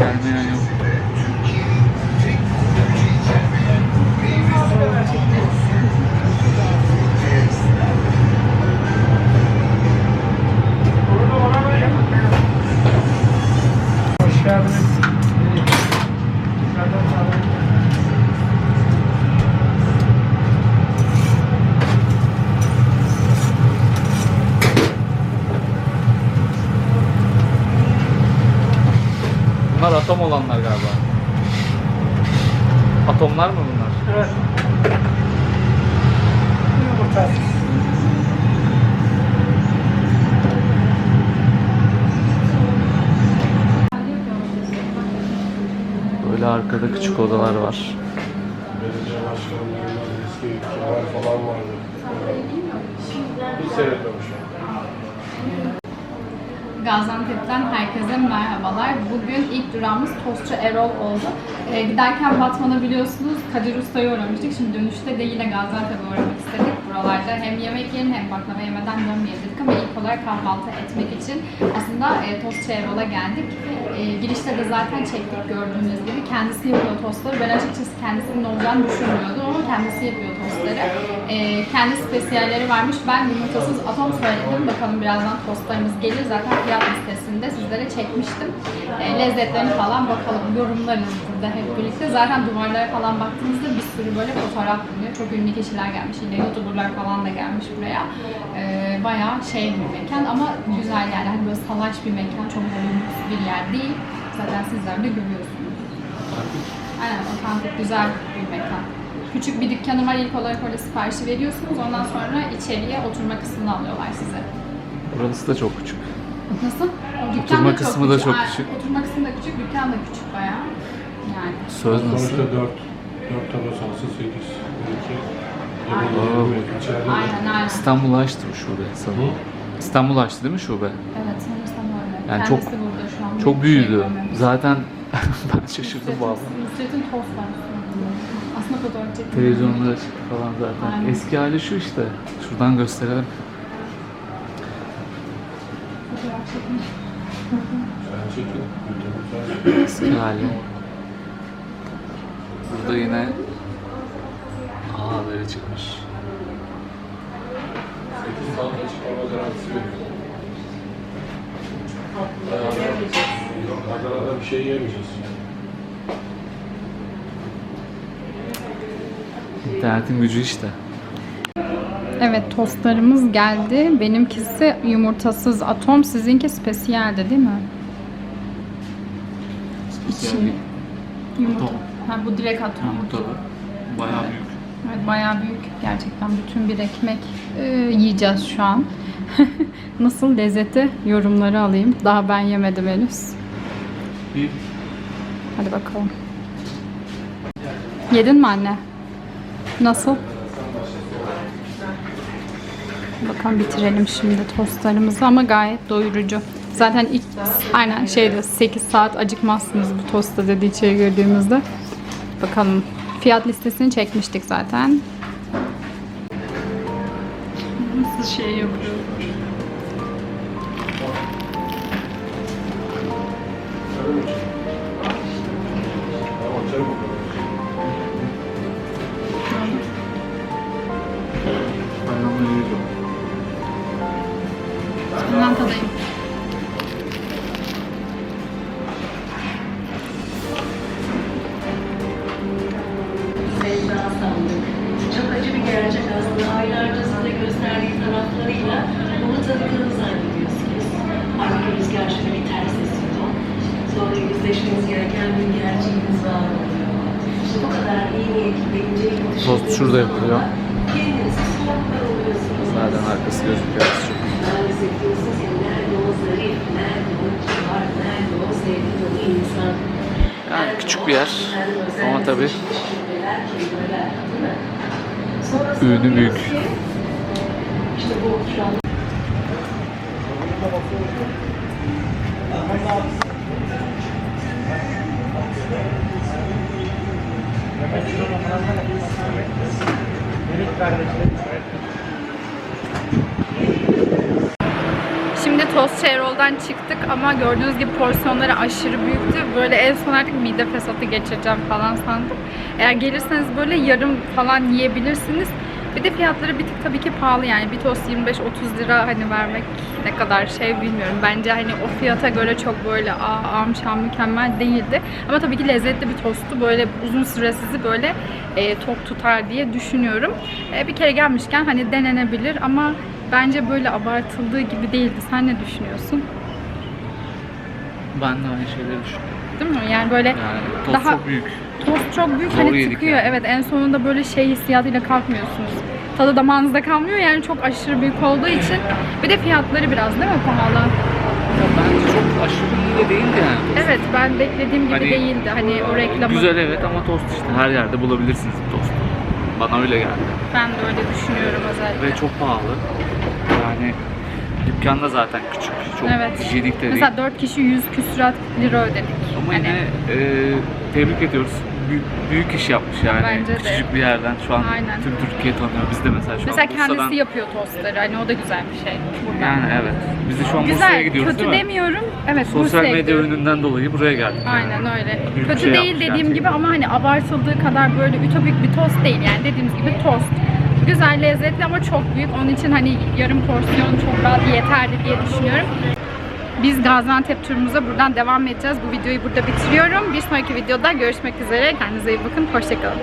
Yeah. Atom olanlar galiba. Atomlar mı bunlar? Evet. Yumurtasız. Böyle arkada küçük odalar var. Belediye başkanlarından eski falan vardı. Hiç seyretmemişim. Gaziantep'ten herkese merhabalar. Bugün ilk durağımız Tostçu Erol oldu. Ee, giderken Batman'a biliyorsunuz Kadir Usta'ya uğramıştık. Şimdi dönüşte de yine Gaziantep'e uğramak istedik. Buralarda hem yemek yiyelim hem baklava yemeden dönmeyelim ama ilk olarak kahvaltı etmek için aslında e, Tostçu Erol'a geldik. E, girişte de zaten çektik gördüğünüz gibi. Kendisi yapıyor tostları. Ben açıkçası kendisinin olacağını düşünmüyordum ama kendisi yapıyor tostları. E, kendi spesiyalleri varmış. Ben yumurtasız atom söyledim. Bakalım birazdan tostlarımız gelir. Zaten fiyat listesinde sizlere çekmiştim. E, lezzetlerini falan bakalım. Yorumlarız burada hep birlikte. Zaten duvarlara falan baktığımızda bir sürü böyle fotoğraf bulunuyor. Çok ünlü kişiler gelmiş. Yine youtuberlar falan da gelmiş buraya. E, bayağı şey bir mekan ama güzel yani. Hani böyle salaş bir mekan. Çok lüks bir yer değil. Zaten sizler de görüyorsunuz. Aynen otantik güzel bir mekan. Küçük bir dükkanı var ilk olarak orada siparişi veriyorsunuz. Ondan sonra içeriye oturma kısmını alıyorlar size. Burası da çok küçük. Nasıl? O dükkan Oturma da kısmı da çok Aynen, küçük. Oturma kısmı da küçük, dükkan da küçük bayağı. Yani. Söz nasıl? Sonuçta 4. 4 tane sansı 8. 12. Aynen. 20 içeride de. Aynen aynen. İstanbul'a açtı bu şube sanırım. İstanbul açtı değil mi şube? Evet sanırsam öyle. Yani Kendisi çok- burada şu an. Çok Şey büyüdü. yapamıyorum. Zaten ben şaşırdım valla. Nusret'in tost var. Aslında fotoğraf çektim. Televizyonda falan zaten. Aynen. Eski hali şu işte. Şuradan gösterelim. Fotoğraf çekmiş. Eski hali. Burada yine ağları çıkmış. 8 saat açık hava garantisi veriyor. Adana'da bir şey yemeyeceğiz. İnternetin gücü işte. Evet tostlarımız geldi. Benimkisi yumurtasız atom, sizinki spesiyeldi değil mi? Yumurta. Atom. Ha, bu direkt atom. Bayağı büyük. Evet, bayağı büyük. Gerçekten bütün bir ekmek e, yiyeceğiz şu an. Nasıl lezzeti yorumları alayım. Daha ben yemedim henüz. Bir Hadi bakalım. Yedin mi anne? Nasıl? Bakalım bitirelim şimdi tostlarımızı ama gayet doyurucu. Zaten ilk aynen şeyde 8 saat acıkmazsınız bu tosta dedi içeri girdiğimizde. Bakalım fiyat listesini çekmiştik zaten. Nasıl şey yapıyor? Tadayım. Sevda sandık. Çok acı bir gerçek aslında. Aylarca size gösterdiği taraflarıyla bunu tanıdığını yüzleşmeniz gereken bir gerçeğiniz var. İşte bu kadar iyi niyetli ve incelik Tost şurada yapılıyor. Kendinizi sorumlu oluyorsunuz. Zaten arkası gözüküyor. Yani küçük bir yer ama tabii ürünü büyük. İşte bu şu an Şimdi Tost Erol'dan çıktık ama gördüğünüz gibi porsiyonları aşırı büyüktü. Böyle en son artık mide fesatı geçireceğim falan sandım. Eğer gelirseniz böyle yarım falan yiyebilirsiniz. Bir de fiyatları bir tık tabii ki pahalı yani. Bir tost 25-30 lira hani vermek ne kadar şey bilmiyorum. Bence hani o fiyata göre çok böyle aa mükemmel değildi. Ama tabii ki lezzetli bir tosttu. Böyle uzun süre sizi böyle e, tok tutar diye düşünüyorum. E, bir kere gelmişken hani denenebilir ama bence böyle abartıldığı gibi değildi. Sen ne düşünüyorsun? Ben de aynı şeyleri düşünüyorum. değil mi? Yani böyle Yani tost Daha- çok büyük. tost çok büyük Zor hani tıkıyor. yani. Evet en sonunda böyle şey hissiyatıyla kalkmıyorsunuz. Tadı damağınızda kalmıyor yani çok aşırı büyük olduğu için. Bir de fiyatları biraz değil mi pahalı? Ya bence çok aşırı iyi de değildi yani. tost. Evet ben beklediğim gibi Hani- değildi. Hani o reklamı. Güzel evet ama tost işte her yerde bulabilirsiniz bu tostu. Bana öyle geldi. Ben de öyle düşünüyorum özellikle. Ve çok pahalı. Dükkanda zaten küçük. Çok Evet. hijyenik de. Mesela 4 kişi 100 küsurat lira ödedik. Ama Hani- yine e, tebrik ediyoruz. Büyük, büyük iş yapmış yani. Bence de. Küçücük bir yerden şu an Aynen. tüm Türkiye tanıyor. Biz de mesela şu Mesela an Bursa'dan... kendisi yapıyor tostları. Hani o da güzel bir şey. Buradan. Yani evet. Biz de şu an Bursa'ya Güzel, gidiyoruz kötü değil mi? demiyorum. Evet, Sosyal Bursa'ya medya gidiyorum. ürününden dolayı buraya geldik. Aynen öyle. Büyük Kötü şey değil dediğim gerçekten. gibi ama hani abartıldığı kadar böyle ütopik bir tost değil yani dediğimiz gibi tost. Güzel, lezzetli ama çok büyük. Onun için hani yarım porsiyon çok rahat yeterli diye düşünüyorum. Biz Gaziantep turumuza buradan devam edeceğiz. Bu videoyu burada bitiriyorum. Bir sonraki videoda görüşmek üzere. Kendinize iyi bakın. Hoşçakalın.